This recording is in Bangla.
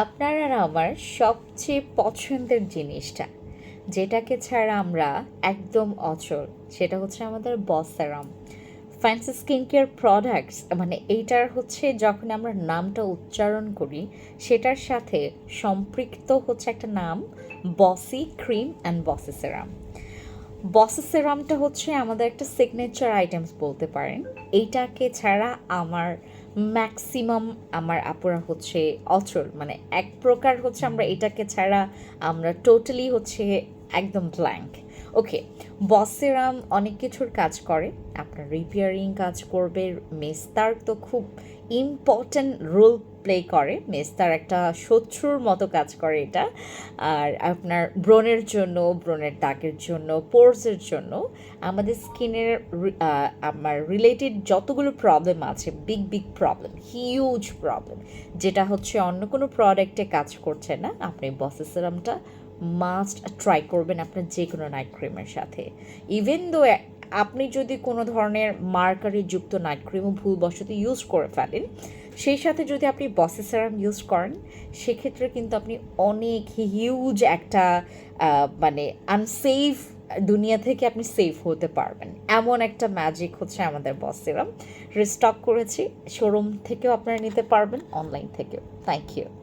আপনার আর আমার সবচেয়ে পছন্দের জিনিসটা, যেটাকে ছাড়া আমরা একদম অচল, সেটা হচ্ছে আমাদের boss serum. Fancy skin care products মানে এইটার হচ্ছে যখন আমরা নামটা উচ্চারণ করি, সেটার সাথে সম্পৃক্ত হচ্ছে একটা নাম বসি ক্রিম অ্যান্ড বসি সেরাম বসে সেরামটা হচ্ছে আমাদের একটা সিগনেচার আইটেমস বলতে পারেন। এইটাকে ছাড়া আমার ম্যাক্সিমাম আমার আপুরা হচ্ছে অচল। মানে এক প্রকার হচ্ছে আমরা এটাকে ছাড়া আমরা টোটালি হচ্ছে একদম ব্ল্যাঙ্ক ওকে বস সেরাম অনেক কিছুর কাজ করে, আপনার রিপেয়ারিং কাজ করবে, মেস্তার তো খুব ইম্পর্ট্যান্ট রোল প্লে করে, মেস্তার একটা শত্রুর মতো কাজ করে এটা, আর আপনার ব্রণের জন্য, ব্রণের দাগের জন্য পোর্সের জন্য, আমাদের স্কিনের আমার রিলেটেড যতগুলো প্রবলেম আছে big big problem huge problem যেটা হচ্ছে অন্য কোনো প্রোডাক্টে কাজ করছে না, আপনি বসে সিরামটা মাস্ট ট্রাই করবেন আপনার যে কোনো নাইট ক্রিমের সাথে। ইভেন দো আপনি যদি কোনো ধরনের মার্কারি যুক্ত নাইট ক্রিমও ভুলবশত ইউজ করে ফেলেন, সেই সাথে যদি আপনি বসে সেরাম ইউজ করেন, সেক্ষেত্রে কিন্তু আপনি অনেক হিউজ একটা মানে আনসেফ দুনিয়া থেকে আপনি সেফ হতে পারবেন। এমন একটা ম্যাজিক হচ্ছে আমাদের বস সিরাম রিস্টক করেছি শোরুম থেকেও আপনারা নিতে পারবেন অনলাইন থেকেও। Thank you